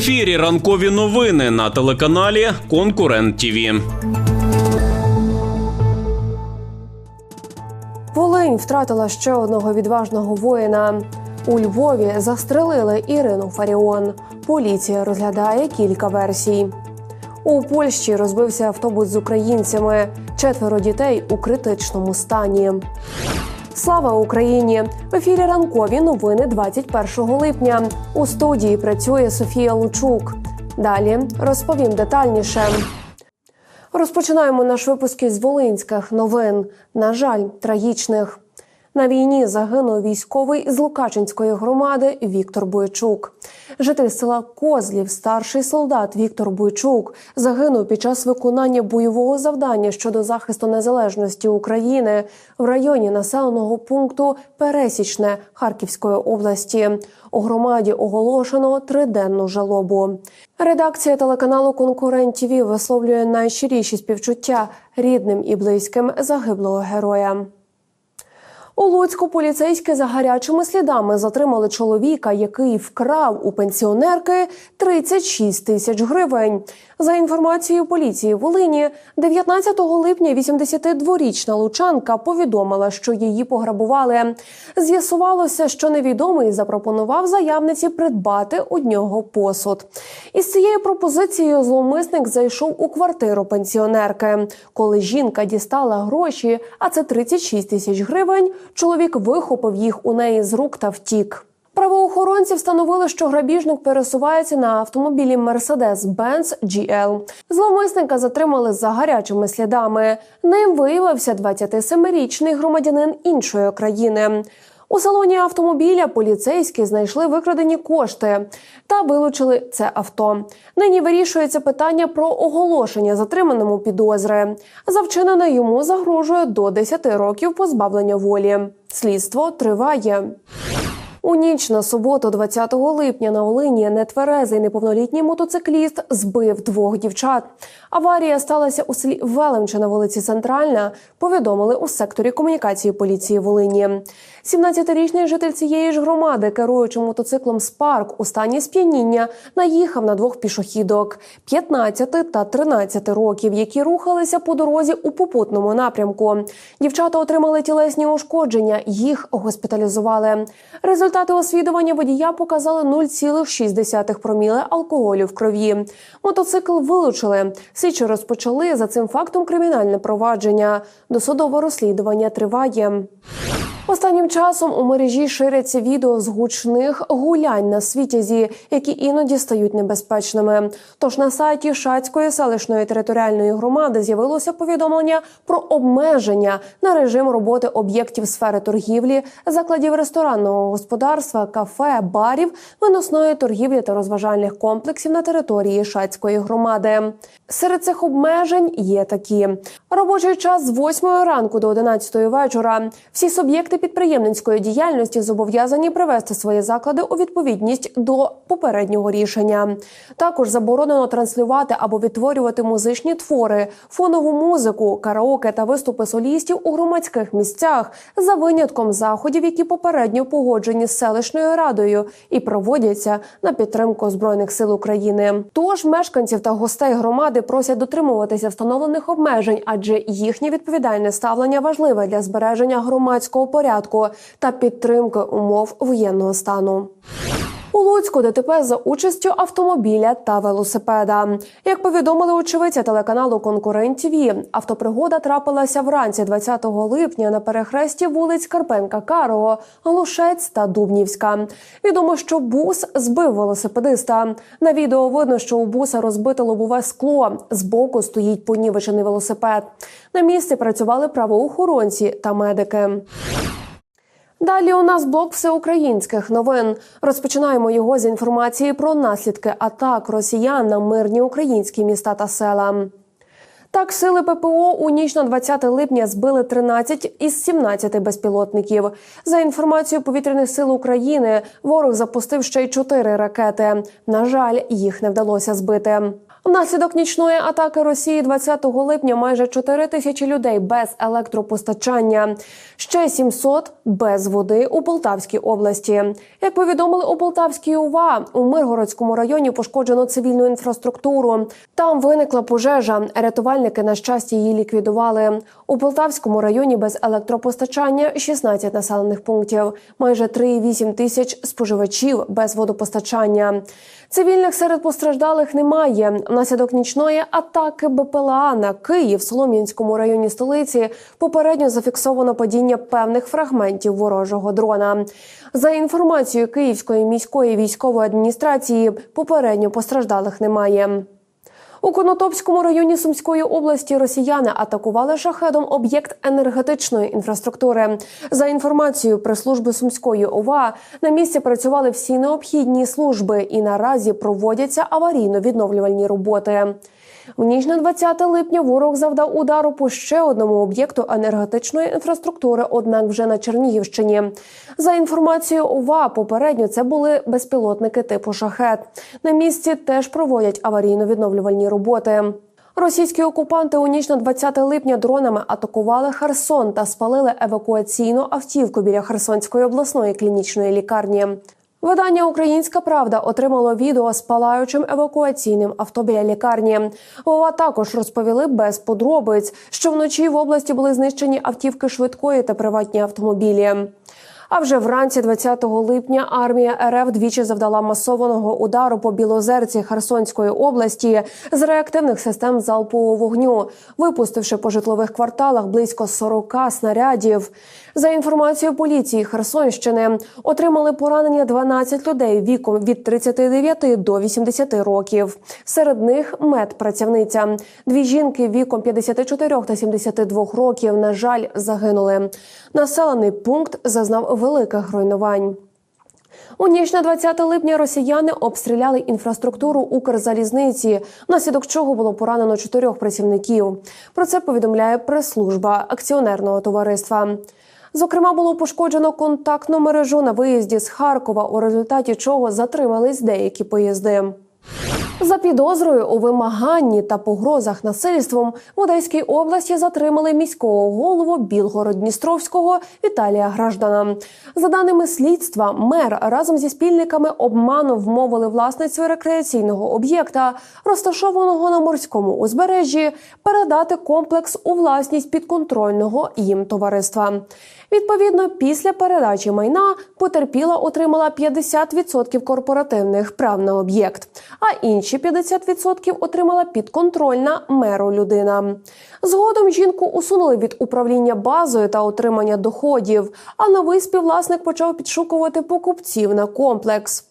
ефірі ранкові новини на телеканалі Конкурент ТІВІ. Волинь втратила ще одного відважного воїна. У Львові застрелили Ірину Фаріон. Поліція розглядає кілька версій. У Польщі розбився автобус з українцями. Четверо дітей у критичному стані. Слава Україні! В ефірі ранкові новини 21 липня. У студії працює Софія Лучук. Далі розповім детальніше. Розпочинаємо наш випуск із волинських новин. На жаль, трагічних. На війні загинув військовий з Лукачинської громади Віктор Бойчук. Житель села Козлів, старший солдат Віктор Бойчук, загинув під час виконання бойового завдання щодо захисту незалежності України в районі населеного пункту Пересічне Харківської області. У громаді оголошено триденну жалобу. Редакція телеканалу Конкурент ТІВІ висловлює найщиріші співчуття рідним і близьким загиблого героя. У Луцьку поліцейські за гарячими слідами затримали чоловіка, який вкрав у пенсіонерки 36 тисяч гривень. За інформацією поліції Волині, 19 липня 82-річна лучанка повідомила, що її пограбували. З'ясувалося, що невідомий запропонував заявниці придбати у нього посуд. Із цією пропозицією зловмисник зайшов у квартиру пенсіонерки. Коли жінка дістала гроші, а це 36 тисяч гривень. Чоловік вихопив їх у неї з рук та втік. Правоохоронці встановили, що грабіжник пересувається на автомобілі Mercedes-Benz GL. Зловмисника затримали за гарячими слідами. Ним виявився 27-річний громадянин іншої країни. У салоні автомобіля поліцейські знайшли викрадені кошти та вилучили це авто. Нині вирішується питання про оголошення затриманому підозри. За вчинене йому загрожує до 10 років позбавлення волі. Слідство триває. У ніч на суботу, 20 липня, на Олині нетверезий неповнолітній мотоцикліст збив двох дівчат. Аварія сталася у селі Велемче на вулиці Центральна. Повідомили у секторі комунікації поліції Волині. 17-річний житель цієї ж громади, керуючи мотоциклом Спарк у стані сп'яніння, наїхав на двох пішохідок 15 та 13 років, які рухалися по дорозі у попутному напрямку. Дівчата отримали тілесні ушкодження. Їх госпіталізували. Результати освідування водія показали 0,6 проміле алкоголю в крові. Мотоцикл вилучили. Слідчі розпочали за цим фактом кримінальне провадження. Досудове розслідування триває. Останнім часом у мережі ширяться відео з гучних гулянь на світязі, які іноді стають небезпечними. Тож на сайті Шацької селищної територіальної громади з'явилося повідомлення про обмеження на режим роботи об'єктів сфери торгівлі, закладів ресторанного господарства, кафе, барів, виносної торгівлі та розважальних комплексів на території Шацької громади. Серед цих обмежень є такі: робочий час з 8 ранку до 11 вечора. Всі суб'єкти підприємницької діяльності зобов'язані привести свої заклади у відповідність до попереднього рішення. Також заборонено транслювати або відтворювати музичні твори, фонову музику, караоке та виступи солістів у громадських місцях за винятком заходів, які попередньо погоджені з селищною радою і проводяться на підтримку збройних сил України. Тож мешканців та гостей громади просять дотримуватися встановлених обмежень, адже їхнє відповідальне ставлення важливе для збереження громадського порядку та підтримки умов воєнного стану. У Луцьку ДТП за участю автомобіля та велосипеда. Як повідомили очевидці телеканалу Конкурент ТВ, автопригода трапилася вранці 20 липня на перехресті вулиць Карпенка Карого, Глушець та Дубнівська. Відомо, що бус збив велосипедиста. На відео видно, що у буса розбите лобове скло. Збоку стоїть понівечений велосипед. На місці працювали правоохоронці та медики. Далі у нас блок всеукраїнських новин. Розпочинаємо його з інформації про наслідки атак росіян на мирні українські міста та села. Так, сили ППО у ніч на 20 липня збили 13 із 17 безпілотників. За інформацією повітряних сил України, ворог запустив ще й 4 ракети. На жаль, їх не вдалося збити. Внаслідок нічної атаки Росії 20 липня майже 4 тисячі людей без електропостачання, ще 700 без води у Полтавській області. Як повідомили у Полтавській ОВА, у Миргородському районі пошкоджено цивільну інфраструктуру. Там виникла пожежа. Рятувальники на щастя її ліквідували. У Полтавському районі без електропостачання 16 населених пунктів, майже 3,8 тисяч споживачів без водопостачання. Цивільних серед постраждалих немає. Внаслідок нічної атаки БПЛА на Київ в Солом'янському районі столиці попередньо зафіксовано падіння певних фрагментів ворожого дрона. За інформацією Київської міської військової адміністрації, попередньо постраждалих немає. У Конотопському районі Сумської області росіяни атакували шахедом об'єкт енергетичної інфраструктури. За інформацією прес-служби Сумської ОВА, на місці працювали всі необхідні служби і наразі проводяться аварійно-відновлювальні роботи. В ніч на 20 липня ворог завдав удару по ще одному об'єкту енергетичної інфраструктури, однак вже на Чернігівщині. За інформацією ОВА, попередньо це були безпілотники типу шахет. На місці теж проводять аварійно-відновлювальні роботи. Російські окупанти у ніч на 20 липня дронами атакували Херсон та спалили евакуаційну автівку біля Херсонської обласної клінічної лікарні. Видання Українська Правда отримало відео з палаючим евакуаційним авто біля лікарні. Вова також розповіли без подробиць, що вночі в області були знищені автівки швидкої та приватні автомобілі. А вже вранці 20 липня армія РФ двічі завдала масованого удару по Білозерці Херсонської області з реактивних систем залпового вогню, випустивши по житлових кварталах близько 40 снарядів. За інформацією поліції Херсонщини, отримали поранення 12 людей віком від 39 до 80 років. Серед них медпрацівниця. Дві жінки віком 54 та 72 років, на жаль, загинули. Населений пункт зазнав великих руйнувань. У ніч на 20 липня росіяни обстріляли інфраструктуру Укрзалізниці, внаслідок чого було поранено чотирьох працівників. Про це повідомляє прес-служба акціонерного товариства. Зокрема, було пошкоджено контактну мережу на виїзді з Харкова, у результаті чого затримались деякі поїзди. За підозрою у вимаганні та погрозах насильством в Одеській області затримали міського голову Білгород-Дністровського Віталія Граждана. За даними слідства, мер разом зі спільниками обманом вмовили власницю рекреаційного об'єкта, розташованого на морському узбережжі, передати комплекс у власність підконтрольного їм товариства. Відповідно, після передачі майна потерпіла отримала 50% корпоративних прав на об'єкт, а інші 50% отримала підконтрольна меру людина. Згодом жінку усунули від управління базою та отримання доходів. А новий співвласник почав підшукувати покупців на комплекс.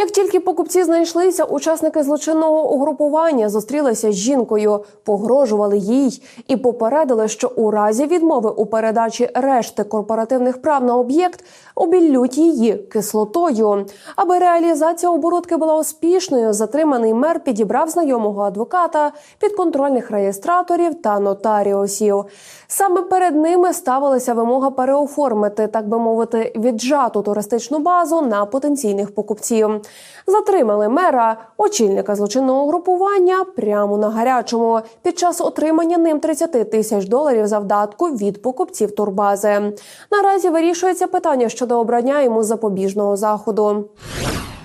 Як тільки покупці знайшлися, учасники злочинного угрупування зустрілися з жінкою, погрожували їй і попередили, що у разі відмови у передачі решти корпоративних прав на об'єкт обіллють її кислотою. Аби реалізація оборудки була успішною, затриманий мер підібрав знайомого адвоката, підконтрольних реєстраторів та нотаріусів. Саме перед ними ставилася вимога переоформити, так би мовити, віджату туристичну базу на потенційних покупців. Затримали мера, очільника злочинного групування, прямо на гарячому під час отримання ним 30 тисяч доларів завдатку від покупців турбази. Наразі вирішується питання щодо обрання йому запобіжного заходу.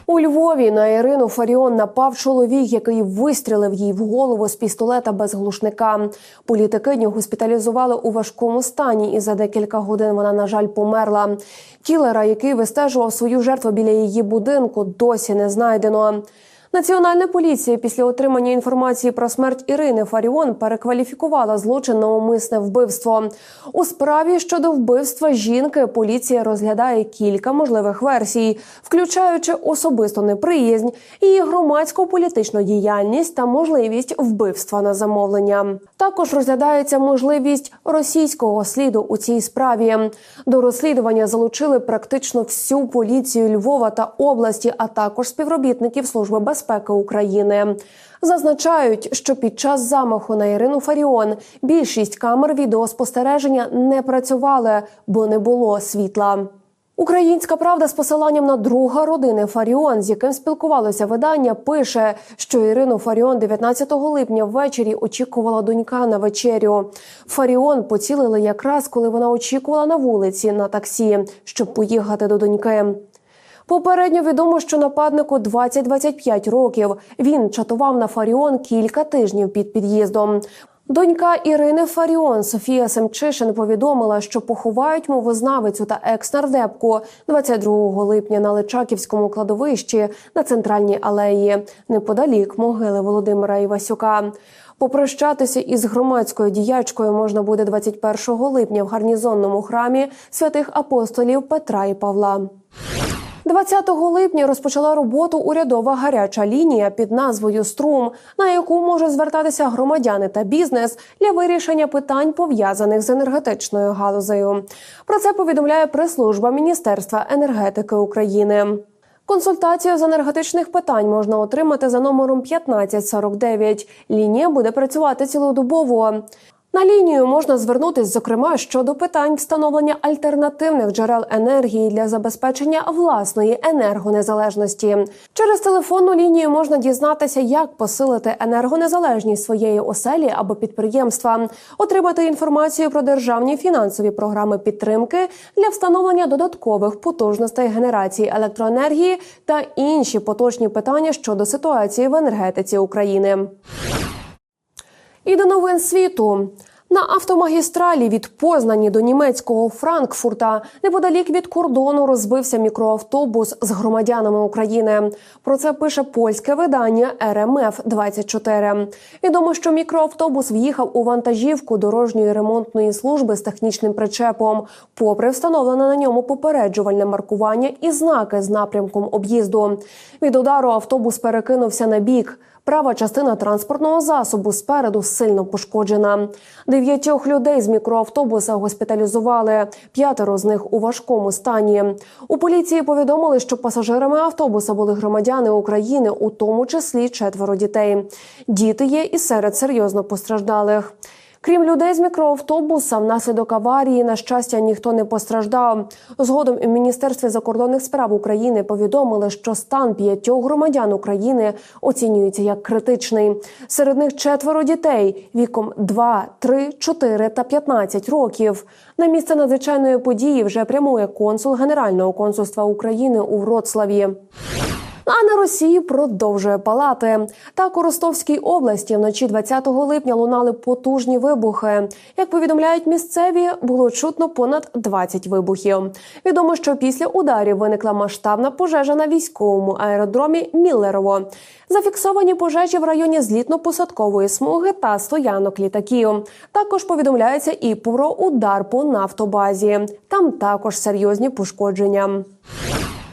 У Львові на Ірину Фаріон напав чоловік, який вистрілив їй в голову з пістолета без глушника. Політикиню госпіталізували у важкому стані, і за декілька годин вона, на жаль, померла. Кілера, який вистежував свою жертву біля її будинку, досі не знайдено. Національна поліція після отримання інформації про смерть Ірини Фаріон перекваліфікувала злочин на умисне вбивство. У справі щодо вбивства жінки поліція розглядає кілька можливих версій, включаючи особисту неприязнь, її громадську політичну діяльність та можливість вбивства на замовлення. Також розглядається можливість російського сліду у цій справі. До розслідування залучили практично всю поліцію Львова та області, а також співробітників служби безпеки України. Зазначають, що під час замаху на Ірину Фаріон більшість камер відеоспостереження не працювали, бо не було світла. Українська правда з посиланням на друга родини Фаріон, з яким спілкувалося видання, пише, що Ірину Фаріон 19 липня ввечері очікувала донька на вечерю. Фаріон поцілили якраз коли вона очікувала на вулиці на таксі, щоб поїхати до доньки. Попередньо відомо, що нападнику 20-25 років. Він чатував на Фаріон кілька тижнів під під'їздом. Донька Ірини Фаріон Софія Семчишин повідомила, що поховають мовознавицю та екс-нардепку 22 липня на Личаківському кладовищі на центральній алеї, неподалік могили Володимира Івасюка. Попрощатися із громадською діячкою можна буде 21 липня в гарнізонному храмі святих апостолів Петра і Павла. 20 липня розпочала роботу урядова гаряча лінія під назвою Струм, на яку може звертатися громадяни та бізнес для вирішення питань пов'язаних з енергетичною галузею. Про це повідомляє прес-служба Міністерства енергетики України. Консультацію з енергетичних питань можна отримати за номером 1549. Лінія буде працювати цілодобово. На лінію можна звернутись, зокрема, щодо питань встановлення альтернативних джерел енергії для забезпечення власної енергонезалежності. Через телефонну лінію можна дізнатися, як посилити енергонезалежність своєї оселі або підприємства, отримати інформацію про державні фінансові програми підтримки для встановлення додаткових потужностей генерації електроенергії та інші поточні питання щодо ситуації в енергетиці України. І до новин світу. На автомагістралі від Познані до німецького Франкфурта неподалік від кордону розбився мікроавтобус з громадянами України. Про це пише польське видання РМФ 24 Відомо, що мікроавтобус в'їхав у вантажівку дорожньої ремонтної служби з технічним причепом, попри встановлене на ньому попереджувальне маркування і знаки з напрямком об'їзду. Від удару автобус перекинувся на бік. Права частина транспортного засобу спереду сильно пошкоджена. Дев'ятьох людей з мікроавтобуса госпіталізували. П'ятеро з них у важкому стані. У поліції повідомили, що пасажирами автобуса були громадяни України, у тому числі четверо дітей. Діти є і серед серйозно постраждалих. Крім людей з мікроавтобуса, внаслідок аварії, на щастя, ніхто не постраждав. Згодом у міністерстві закордонних справ України повідомили, що стан п'ятьох громадян України оцінюється як критичний. Серед них четверо дітей віком 2, 3, 4 та 15 років. На місце надзвичайної події вже прямує консул Генерального консульства України у Вроцлаві. А на Росії продовжує палати. Так у Ростовській області вночі 20 липня лунали потужні вибухи. Як повідомляють місцеві, було чутно понад 20 вибухів. Відомо, що після ударів виникла масштабна пожежа на військовому аеродромі Міллерово. Зафіксовані пожежі в районі злітно-посадкової смуги та стоянок літаків. Також повідомляється і про удар по нафтобазі. Там також серйозні пошкодження.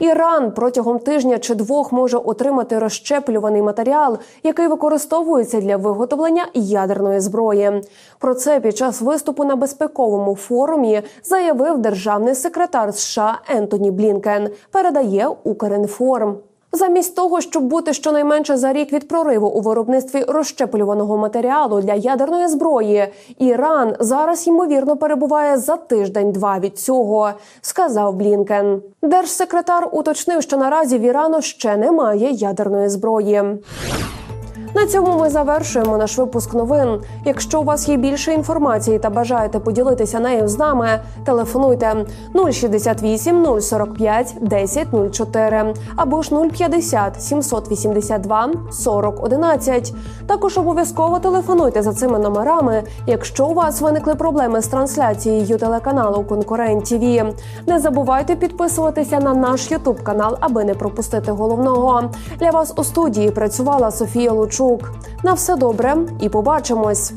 Іран протягом тижня чи двох може отримати розщеплюваний матеріал, який використовується для виготовлення ядерної зброї. Про це під час виступу на безпековому форумі заявив державний секретар США Ентоні Блінкен. Передає Укрінформ. Замість того, щоб бути щонайменше за рік від прориву у виробництві розщеплюваного матеріалу для ядерної зброї, Іран зараз ймовірно перебуває за тиждень-два від цього, сказав Блінкен. Держсекретар уточнив, що наразі в Ірану ще немає ядерної зброї. На цьому ми завершуємо наш випуск новин. Якщо у вас є більше інформації та бажаєте поділитися нею з нами, телефонуйте 068 045 1004 або ж 050 782 40 11. Також обов'язково телефонуйте за цими номерами, якщо у вас виникли проблеми з трансляцією телеканалу Конкурент ТВ. Не забувайте підписуватися на наш Ютуб канал, аби не пропустити головного. Для вас у студії працювала Софія Лучук. На все добре і побачимось.